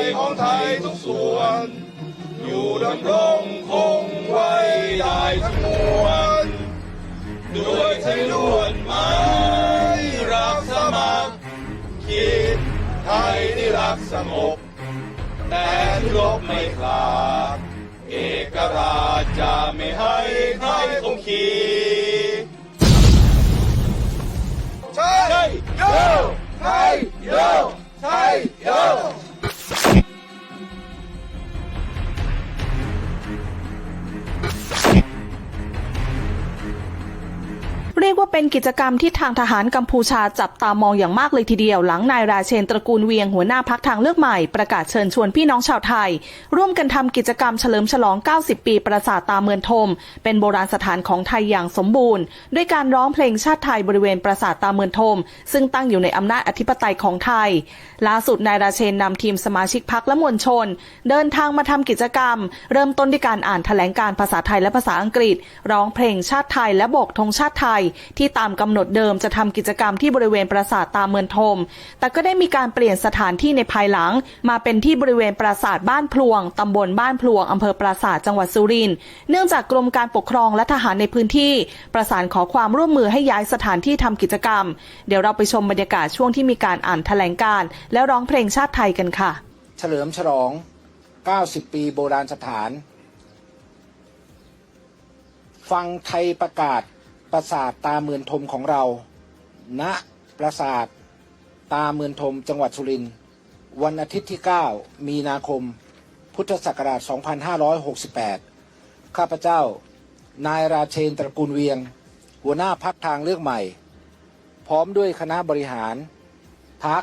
ยของไทยทุกส่วน อยู่ดำรงคงไว้ได้ทั้งมวลด้วยใจล้วนไม้รักสมัครคิดไทยที่รักสงบแต่ที่รบไม่คลาดเอกราชจะไม่ให้ใครคงขีใช่โยไทย เป็นกิจกรรมที่ทางทหารกัมพูชาจับตามองอย่างมากเลยทีเดียว หลังนายราเชนตระกูลเวียงหัวหน้าพักทางเลือกใหม่ ประกาศเชิญชวนพี่น้องชาวไทย ร่วมกันทำกิจกรรมเฉลิมฉลอง 90 ปีปราสาทตาเมือนทม เป็นโบราณสถานของไทยอย่างสมบูรณ์ ด้วยการร้องเพลงชาติไทยบริเวณปราสาทตาเมือนทม ซึ่งตั้งอยู่ในอำนาจอธิปไตยของไทยล่าสุดนายราเชนนำทีมสมาชิกพักและมวลชน เดินทางมาทำกิจกรรม เริ่มต้นด้วยการอ่านแถลงการภาษาไทยและภาษาอังกฤษ ร้องเพลงชาติไทยและโบกธงชาติไทยที่ตามกำหนดเดิมจะทำกิจกรรมที่บริเวณปราสาทตาเมือนทม แต่ก็ได้มีการเปลี่ยนสถานที่ในภายหลัง มาเป็นที่บริเวณปราสาทบ้านพลวงตำบลบ้านพลวงอำเภอปราสาทจังหวัดสุรินทร์เนื่องจากกรมการปกครองและทหารในพื้นที่ ประสานขอความร่วมมือให้ย้ายสถานที่ทำกิจกรรม เดี๋ยวเราไปชมบรรยากาศช่วงที่มีการอ่านแถลงการ์และร้องเพลงชาติไทยกันค่ะ เฉลิมฉลอง 90 ปีโบราณสถาน ฟังไทยประกาศ ปราสาทตาเมือนทมของเรา ณ ปราสาทตาเมือนทมจังหวัดสุรินทร์ วันอาทิตย์ที่ 9 มีนาคม พุทธศักราช 2568 ข้าพเจ้า นายราเชนตระกูลเวียง หัวหน้าพักทางเลือกใหม่ พร้อมด้วยคณะบริหาร พัก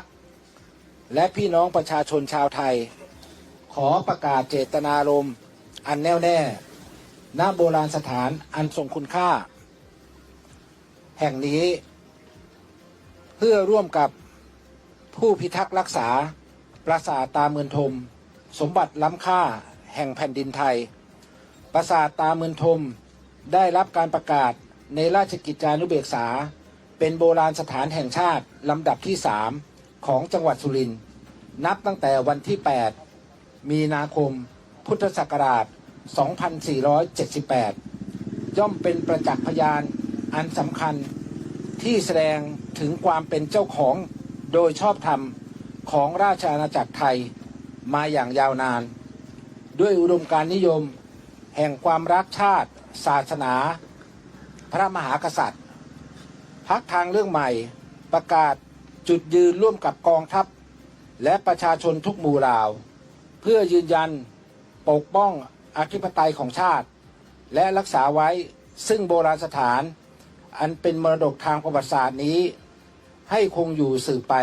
และพี่น้องประชาชนชาวไทย ขอประกาศเจตนารมณ์อันแน่วแน่ ณ โบราณสถานอันทรงคุณค่า แห่งนี้ เพื่อร่วมกับผู้พิทักษ์รักษา ปราสาทตาเมือนทม สมบัติล้ำค่าแห่งแผ่นดินไทย ปราสาทตาเมือนทม ได้รับการประกาศในราชกิจจานุเบกษา เป็นโบราณสถานแห่งชาติ ลำดับที่สามของจังหวัดสุรินทร์นับตั้งแต่วันที่ 8 มีนาคม พุทธศักราช 2478 ย่อมเป็นประจักษ์พยาน อันสำคัญที่แสดงถึงความเป็นเจ้าของโดยชอบธรรมของราชอาณาจักรไทยมาอย่างยาวนาน ด้วยอุดมการณ์นิยม แห่งความรักชาติ ศาสนา พระมหากษัตริย์พักทางเรื่องใหม่ประกาศจุดยืนร่วมกับกองทัพ และประชาชนทุกหมู่เหล่า เพื่อยืนยันปกป้องอธิปไตยของชาติ และรักษาไว้ซึ่งโบราณสถาน อันเป็นมรดกทางประวัติศาสตร์นี้ ให้คงอยู่สืบไป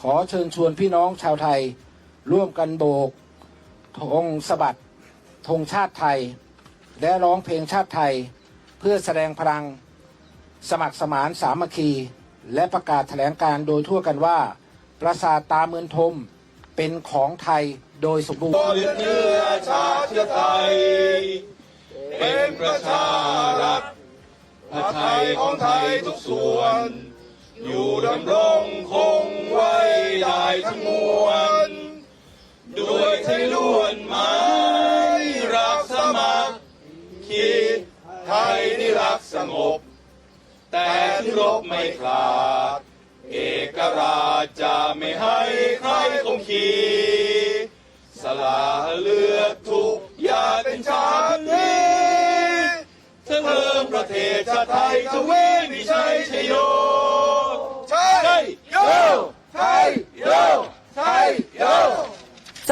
ขอเชิญชวนพี่น้องชาวไทย ร่วมกันโบกธงสะบัดธงชาติไทย และร้องเพลงชาติไทย เพื่อแสดงพลัง สมัครสมานสามัคคี และประกาศแถลงการโดยทั่วกันว่า ปราสาทตาเมือนทมเป็นของไทยโดยสมบูรณ์เลือดเนื้อชาติไทย เป็นประชา พระไทยของไทยทุกส่วน อยู่ดำรงคงไว้ได้ทั้งมวล ด้วยใจล้วนไม้รักสมัครคิดไทยที่รักสงบ แต่ที่รบไม่คลาด เอกราชจะไม่ให้ใครคงขีสละเลือดทุกหยาเป็นชาติ เริ่มประเทศชาติไทยทวีมีชัยชโยใช่โยไทยโยไทยโย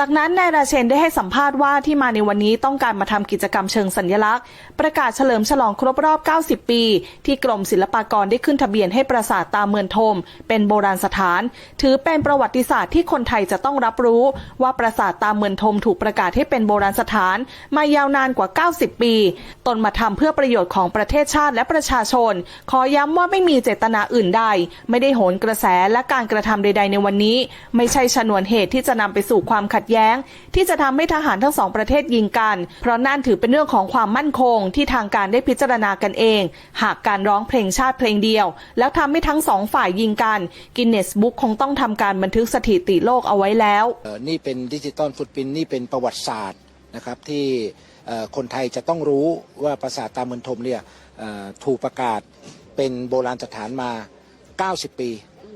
จากนั้นนายราเชนได้ให้สัมภาษณ์ว่าที่มาในวันนี้ต้องการมาทำกิจกรรมเชิงสัญลักษณ์ ประกาศเฉลิมฉลองครบรอบ 90 ปี ที่กรมศิลปากรได้ขึ้นทะเบียนให้ปราสาทตาเมือนทม เป็นโบราณสถาน ถือเป็นประวัติศาสตร์ที่คนไทยจะต้องรับรู้ ว่าปราสาทตาเมือนทมถูกประกาศให้เป็นโบราณสถาน มายาวนานกว่า 90 ปี ตนมาทำเพื่อประโยชน์ของประเทศชาติและประชาชน ขอย้ำว่าไม่มีเจตนาอื่นใด ไม่ได้โหนกระแสและการกระทำใด ๆ ในวันนี้ ไม่ใช่ชนวนเหตุที่จะนำไปสู่ความขัดแย้ง ที่จะทำให้ทหารทั้งสองประเทศยิงกัน เพราะนั่นถือเป็นเรื่องของความมั่นคงที่ทางการได้พิจารณากันเอง หากการร้องเพลงชาติเพลงเดียว แล้วทำให้ทั้งสองฝ่ายยิงกันกินเนสบุ๊กคงต้องทำการบันทึกสถิติโลกเอาไว้แล้วนี่เป็นดิจิตอลฟุตปินนี่เป็นประวัติศาสตร์นะครับที่คนไทยจะต้องรู้ว่าปราสาทตาเมืองทมเนี่ยถูกประกาศเป็นโบราณสถานมา 90 ปี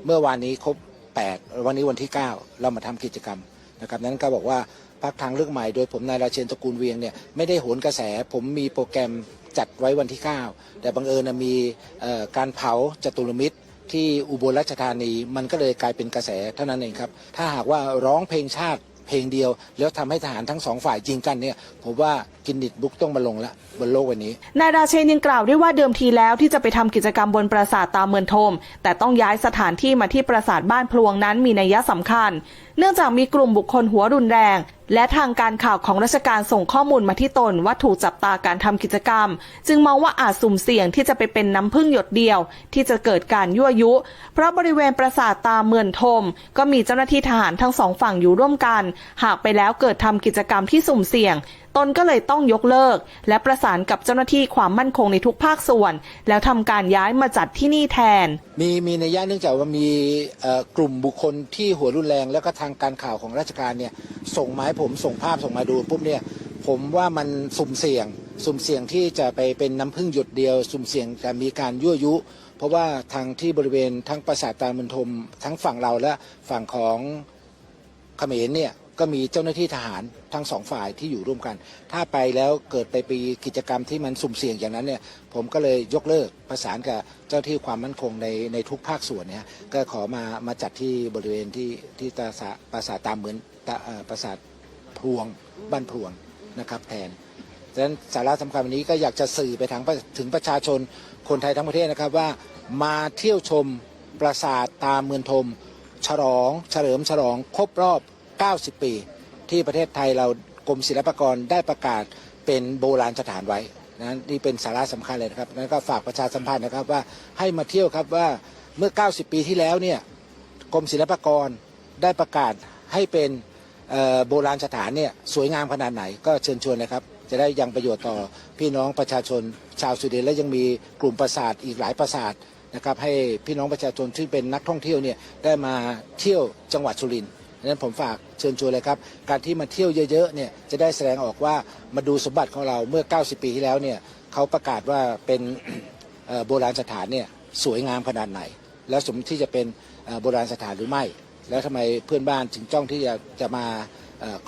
เมื่อวานนี้ครบ 8 วันนี้วันที่ 9 เรามาทำกิจกรรม นะครับนั้นก็บอกว่าพักทางเลือกใหม่โดยผมนายราเชนตระกูลเวียงเนี่ยไม่ได้โหนกระแส ผมมีโปรแกรมจัดไว้วันที่ 9 แต่บังเอิญมีการเผาจตุรมิตรที่อุบลราชธานีมันก็เลยกลายเป็นกระแสเท่านั้นเองครับ ถ้าหากว่าร้องเพลงชาติ เพลงเดียว แล้วทำให้ทหารทั้งสองฝ่ายยิงกันเนี่ยผมว่ากินนิดบุ๊กต้องมาลงละบนโลกวันนี้ นายราเชนยังกล่าวด้วยว่าเดิมทีแล้วที่จะไปทำกิจกรรมบนปราสาทตามเมืองทม แต่ต้องย้ายสถานที่มาที่ปราสาทบ้านพลวงนั้นมีนัยสำคัญ เนื่องจากมีกลุ่มบุคคลหัวรุนแรงและทางการข่าวของราชการส่งข้อมูลมาที่ตนว่าถูกจับตาการทำกิจกรรม จึงมองว่าอาจสุ่มเสี่ยงที่จะไปเป็นน้ำพึ่งหยดเดียว ที่จะเกิดการยั่วยุ เพราะบริเวณปราสาทตาเมืองทม ก็มีเจ้าหน้าที่ทหารทั้งสองฝั่งอยู่ร่วมกัน หากไปแล้วเกิดทำกิจกรรมที่สุ่มเสี่ยง ตนก็เลยต้องยกเลิก และประสานกับเจ้าหน้าที่ความมั่นคงในทุกภาคส่วน แล้วทำการย้ายมาจัดที่นี่แทน มีมีในย่าเนื่องจากว่ามีเอ่อกลุ่มบุคคลที่หัวรุนแรง แล้วก็ทางการข่าวของราชการเนี่ย ส่งมาให้ผมส่งภาพส่งมาดูปุ๊บเนี่ยผมว่ามันสุ่มเสี่ยง สุ่มเสี่ยงที่จะไปเป็นน้ำพึ่งหยดเดียว สุ่มเสี่ยงจะมีการยั่วยุ เพราะว่าทางที่บริเวณทั้งปราสาทตาเมืองทมทั้งฝั่งเราและฝั่งของเขมรเนี่ย ก็มีเจ้าหน้าที่ทหารทั้งสองฝ่ายที่อยู่ร่วมกัน ถ้าไปแล้วเกิดไปปีกิจกรรมที่มันสุ่มเสี่ยงอย่างนั้นเนี่ย ผมก็เลยยกเลิกประสานกับเจ้าที่ความมั่นคงในในทุกภาคส่วนเนี่ยก็ขอมามาจัดที่บริเวณที่ที่ปราสาทปราสาทตามเหมือนตาเอ่อปราสาทพลวงบ้านพลวงนะครับแทนดังนั้นสาระสำคัญวันนี้ก็อยากจะสื่อไปทางถึงประชาชนคนไทยทั้งประเทศนะครับว่ามาเที่ยวชมปราสาทตามเมืองทม ฉลอง เฉลิมฉลองครบรอบ 90 ปี ที่ประเทศไทยเรากรมศิลปากรได้ประกาศเป็นโบราณสถานไว้นะนี่เป็นสาระสำคัญเลยนะครับนั้นก็ฝากประชาสัมพันธ์นะครับว่าให้มาเที่ยวครับว่าเมื่อ 90 ปีที่แล้วเนี่ยกรมศิลปากรได้ประกาศให้เป็นโบราณสถานเนี่ยสวยงามขนาดไหนก็เชิญชวนนะครับ จะได้ยังประโยชน์ต่อพี่น้องประชาชนชาวสุรินและยังมีกลุ่มปราสาทอีกหลายปราสาทนะครับให้พี่น้องประชาชนที่เป็นนักท่องเที่ยวเนี่ยได้มาเที่ยวจังหวัดสุรินทร์ ดังนั้นผมฝากเชิญชวนเลยครับ การที่มาเที่ยวเยอะๆเนี่ยจะได้แสดงออกว่ามาดูสมบัติของเราเมื่อ 90 ปีที่แล้วเนี่ยเขาประกาศว่าเป็นโบราณสถานเนี่ยสวยงามขนาดไหน แล้วสมที่จะเป็นโบราณสถานหรือไม่ แล้วทำไมเพื่อนบ้านถึงจ้องที่จะจะมา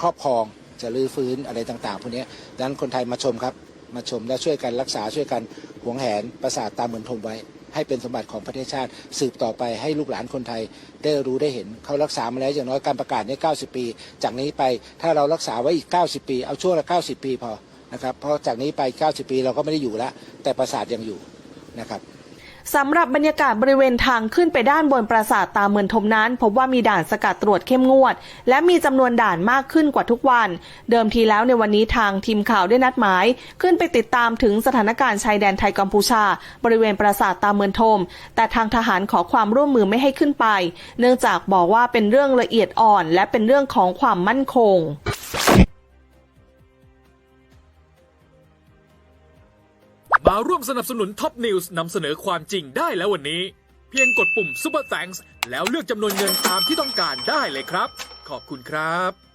ครอบครองจะรื้อฟื้นอะไรต่างๆพวกนี้ดังนั้นคนไทยมาชมครับ มาชมและช่วยกันรักษาช่วยกันหวงแหนปราสาทตาเหมือนทมไว้ ให้เป็นสมบัติของประเทศชาติ สืบต่อไปให้ลูกหลานคนไทยได้รู้ได้เห็นเขารักษามาแล้วอย่างน้อยการประกาศเนี่ย90 ปี จากนี้ไปถ้าเรารักษาไว้อีก 90 ปี เอาช่วงละ 90 ปีพอนะครับเพราะจากนี้ไป 90 ปีเราก็ไม่ได้อยู่แล้วแต่ประสาทยังอยู่นะครับ สำหรับบรรยากาศบริเวณทางขึ้นไปด้านบนปราสาทตาเมืองทมนั้น พบว่ามีด่านสกัดตรวจเข้มงวด และมีจำนวนด่านมากขึ้นกว่าทุกวัน เดิมทีแล้วในวันนี้ทางทีมข่าวได้นัดหมาย ขึ้นไปติดตามถึงสถานการณ์ชายแดนไทยกัมพูชา บริเวณปราสาทตาเมืองทม แต่ทางทหารขอความร่วมมือไม่ให้ขึ้นไป เนื่องจากบอกว่าเป็นเรื่องละเอียดอ่อน และเป็นเรื่องของความมั่นคง มาร่วมสนับสนุนท็อปนิวส์นำเสนอความจริงได้แล้ววันนี้ เพียงกดปุ่ม Super Thanks แล้วเลือกจำนวนเงินตามที่ต้องการได้เลยครับ ขอบคุณครับ